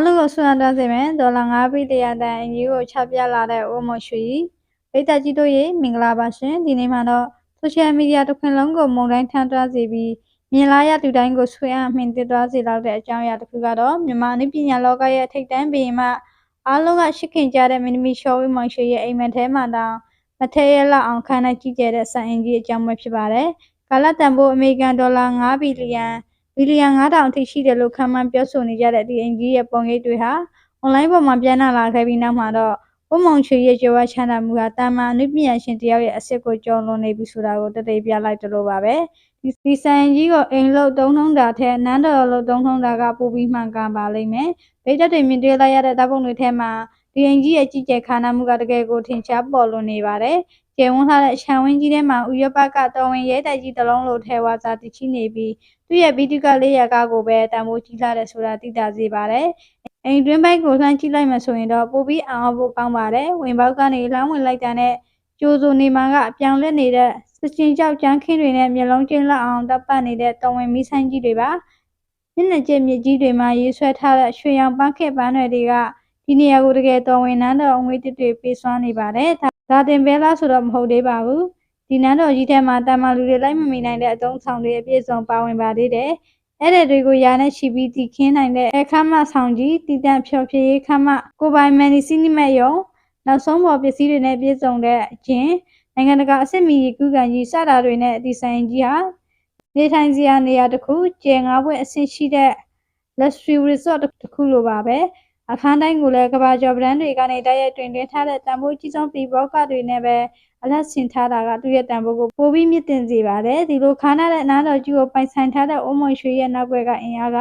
အားလုံးကိုဆွမ်းသွားစေမယ်ဒေါ်လာ9ဘီလီယံတန်အင်ဂျီကိုချပြလာတဲ့အိုမော်ရွှေပိတ်သက်ကြီးတို့ရေမင်္ဂလာပါရှင်ဒီနေ့မှာတော့ social media တစ်ခွင်လုံးကိုမုံတိုင်းထမ်းသွားစေပြီးမြင်လာရသူတိုင်းကိုဆွေးအားမှင်တစ်သွားစေလောက်တဲ့အကြောင်းအရာတစ်ခုကတော့မြန်မာနည်းပညာလောကရဲ့ထိပ်တန်းဘီရင်မှအားလုံးကရှစ်ခင်ကြတဲ့မင်းသမီးရှော်ဝင်းမောင်ရွှေရဲ့အိမ်မက်ထဲမှာတောင်မထဲရလောက်အောင်ခန်းနဲ့ကြီးကျယ်တဲ့စံအင်ကြီးအကြောင်းပဲဖြစ်ပါတယ်ကာလတန်ဖိုးအမေရိကန်ဒေါ်လာ9ဘီလီယံ ဘီလီယံ9000အထိရှိတယ်လို့ခန့်မှန်းပြောဆိုနေကြတဲ့ဒီအင်ကြီးရဲ့ပုံရိပ်တွေဟာအွန်လိုင်းပေါ်မှာပြန်လာခဲ့ပြီးနောက်မှာတော့ဝမုံချွေရဲ့ကြွယ်ဝချမ်းသာမှုဟာတာမန်အနုပညာရှင်တယောက်ရဲ့အစ်စ်ကိုကျော်လွန်နေပြီဆိုတာကိုတတိပြလိုက်တယ်လို့ပါပဲဒီဒီဆိုင်ကြီးကိုအိမ်လို့တုံးထုံးတာထက်နန်းတော်လို့တုံးထုံးတာကပိုပြီးမှန်ကန်ပါလိမ့်မယ်ဗိဒ္ဓတွေမြင်တွေ့လိုက်ရတဲ့ဓာတ်ပုံတွေထဲမှာ ဒီအိမ်ကြီးရဲ့ကြည်ကျယ်ခါနာမှုကတကယ်ကိုထင်ရှားပေါ်လွန်နေပါတယ်ကျယ်ဝန်းထားတဲ့ခြံဝင်းကြီးထဲမှာဥရောပကတော်ဝင်ရဲတိုက်ကြီးတစ်လုံးလိုထဲဝါစာတည်ရှိနေပြီးသူ့ရဲ့ဗီဒီယိုကလေးရကားကိုပဲတန်ဖိုးကြီးလာတဲ့ဆိုတာသိတာစေပါတယ်။အိမ်တွင်းဘိုက်ကိုလှမ်းကြည့်လိုက်မှဆိုရင်တော့ပိုပြီးအောင်အောင်ဖို့ကောင်းပါတယ်။ဝင်ပေါက်ကနေလှမ်းဝင်လိုက်တာနဲ့ကျိုးစုံနေမှကအပြောင်လက်နေတဲ့စချင်ကြောက်ကြမ်းခင်းတွေနဲ့မျက်လုံးကျင်းလက်အောင်တပ်ပတ်နေတဲ့တော်ဝင်မီးဆိုင်ကြီးတွေပါ။မျက်နှာကျမြစ်ကြီးတွေမှာရေးဆွဲထားတဲ့ရွှေရောင်ပန်းခက်ပန်းတွေတွေက ဒီနေရာကိုတကယ်တော်ဝင်နန်းတော်အငွေတစ်တွေပေးစွမ်းနေပါတယ်။ဒါတင်ပဲလားဆိုတော့မဟုတ်သေးပါဘူး။ဒီနန်းတော်ကြီးထဲမှာတာမန်လူတွေလိုက်မမီနိုင်တဲ့အတုံးဆောင်တွေအပြည့်စုံပါဝင်ပါသေးတယ်။အဲ့ဒီတွေကိုရာနဲ့ချီပြီးတည်ခင်းနိုင်တဲ့အခမ်းမဆောင်ကြီးတည်တံ့ဖျော်ဖြေရေးခမ်းမကိုပိုင်မန်နီစီနီမက်ယုံနောက်ဆုံးပေါ်ပစ္စည်းတွေနဲ့ပြည့်စုံတဲ့အချင်းနိုင်ငံတကာအဆင့်မီရီကူးကန်ကြီးစတာတွေနဲ့ဒီဇိုင်းကြီးဟာနေထိုင်စရာနေရာတစ်ခုကျယ်ငါးပွင့်အဆင့်ရှိတဲ့ luxury resort တစ်ခုလိုပါပဲ။ အခန်းတိုင်းကိုလည်းကဘာကျော်ဗရန်တွေကနေတိုက်ရိုက်တွင်တွင်ထားတဲ့တန်ဖိုးကြီးဆုံးပီဘောကတွေနဲ့ပဲအလက်ဆင်ထားတာကသူ့ရဲ့တန်ဖိုးကိုပိုပြီးမြင့်တင်စေပါတယ်ဒီလိုခါနာတဲ့အနားတော်ကြီးကိုပိုင်ဆိုင်ထားတဲ့အိုးမွန်ရွှေရဲ့နောက်ွယ်ကအင်အားက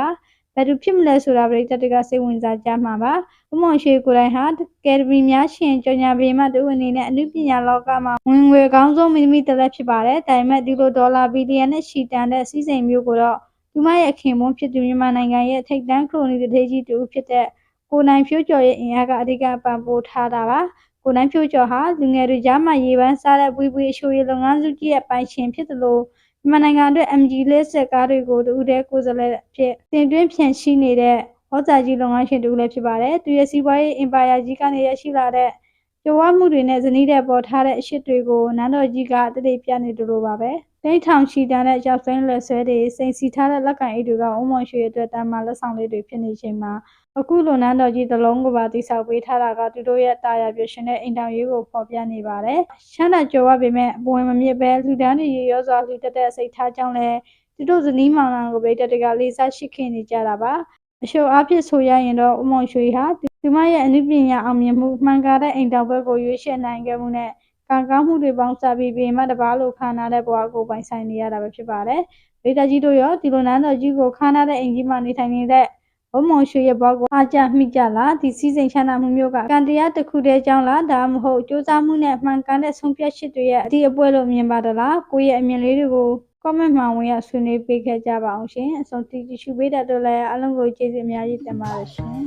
ဘယ်သူဖြစ်မလဲဆိုတာပရိသတ်တွေကစိတ်ဝင်စားကြမှာပါဥမွန်ရွှေကိုယ်တိုင်ဟာကယ်ဒဘရီများရှင်ကြော်ညာပေမှတူအနေနဲ့အနုပညာလောကမှာဝင်ငွေကောင်းဆုံးမိမိတလက်ဖြစ်ပါတယ်ဒါပေမဲ့ဒီလိုဒေါ်လာဘီလီယံနဲ့ရှီတန်တဲ့စီးစိမ်မျိုးကိုတော့သူမရဲ့ခင်မွန်းဖြစ်သူမြန်မာနိုင်ငံရဲ့ထိပ်တန်းခရိုနီတထေးကြီးတူဖြစ်တဲ့ ကိုနိုင်ဖြိုးကျော်ရဲ့အင်အားကအဓိကပံ့ပိုးထားတာပါကိုနိုင်ဖြိုးကျော်ဟာလူငယ်တွေကြားမှာရေပန်းစားတဲ့ပွေးပွေးအရှိုးရလုပ်ငန်းစုကြီးရဲ့ပိုင်ရှင်ဖြစ်သလိုမြန်မာနိုင်ငံအတွက် MG လက်ဆက်ကားတွေကိုတူတဲ့ကိုယ်စားလှယ်ဖြစ်တင်သွင်းဖြန့်ရှိနေတဲ့ဟောစာကြီးလုပ်ငန်းရှင်တူလည်းဖြစ်ပါတယ်သူရဲ့စီးပွားရေးအင်ပါယာကြီးကနေရရှိလာတဲ့ကြွားမှုတွေနဲ့ဇနီးတဲ့ပေါ်ထားတဲ့အရှိတွေကိုနန်းတော်ကြီးကတတိပြနေတယ်လို့ပါပဲ တိတ်ထောင်ချီတန်တဲ့ရောက်စိမ်းလက်ဆွဲတွေစိန်စီထားတဲ့လက်ကန်အိတ်တွေကဥမ္မော်ရွှေအတွက်တမ်းမာလက်ဆောင်လေးတွေဖြစ်နေချိန်မှာအခုလိုနန်းတော်ကြီးတစ်လုံးကိုပါတိဆောက်ပေးထားတာကသူတို့ရဲ့တာယာပြရှင်တဲ့အိမ်တော်ရေးကိုဖော်ပြနေပါတယ်။ရှမ်းသာကြော်ရပေမဲ့အပွင့်မမြစ်ပဲလူတန်းတွေရေရောစွာလူတက်တဲ့စိတ်ထားကြောင့်လဲသူတို့ဇနီးမောင်နှံကိုပဲတတကလေးစားရှိခင်နေကြတာပါ။အရှိုအဖြစ်ဆိုရရင်တော့ဥမုံရွှေဟာသူမရဲ့အနုပညာအောင်မြင်မှုမှန်ကားတဲ့အိမ်တော်ဘက်ကိုရွေးချယ်နိုင်ခဲ့မှုနဲ့ ကံကောင်းမှုတွေပေါင်းစပ်ပြီးဘိမတ်တပါလို့ခန္ဓာတဲ့ဘဝကိုပိုင်ဆိုင်နေရတာပဲဖြစ်ပါတယ်။ဒေတာကြီးတို့ရောဒီလိုနန်းတော်ကြီးကိုခန္ဓာတဲ့အင်ကြီးမှနေထိုင်နေတဲ့ဘုံမုံရွှေရဲ့ဘောကိုအားကြမိကြလားဒီစီစဉ်ချမ်းသာမှုမျိုးကကံတရားတစ်ခုတည်းကြောင်းလားဒါမှမဟုတ်စူးစမ်းမှုနဲ့မှန်ကန်တဲ့ဆုံးဖြတ်ချက်တွေရဲ့အတိအပွဲလို့မြင်ပါသလားကိုယ့်ရဲ့အမြင်လေးတွေကို comment မှာဝင်ရဆွေးနွေးပေးခဲ့ကြပါအောင်ရှင်အဆုံးတည်ရှိပေးတဲ့အတွက်လည်းအလုံးကိုကျေးဇူးအများကြီးတင်ပါတယ်ရှင်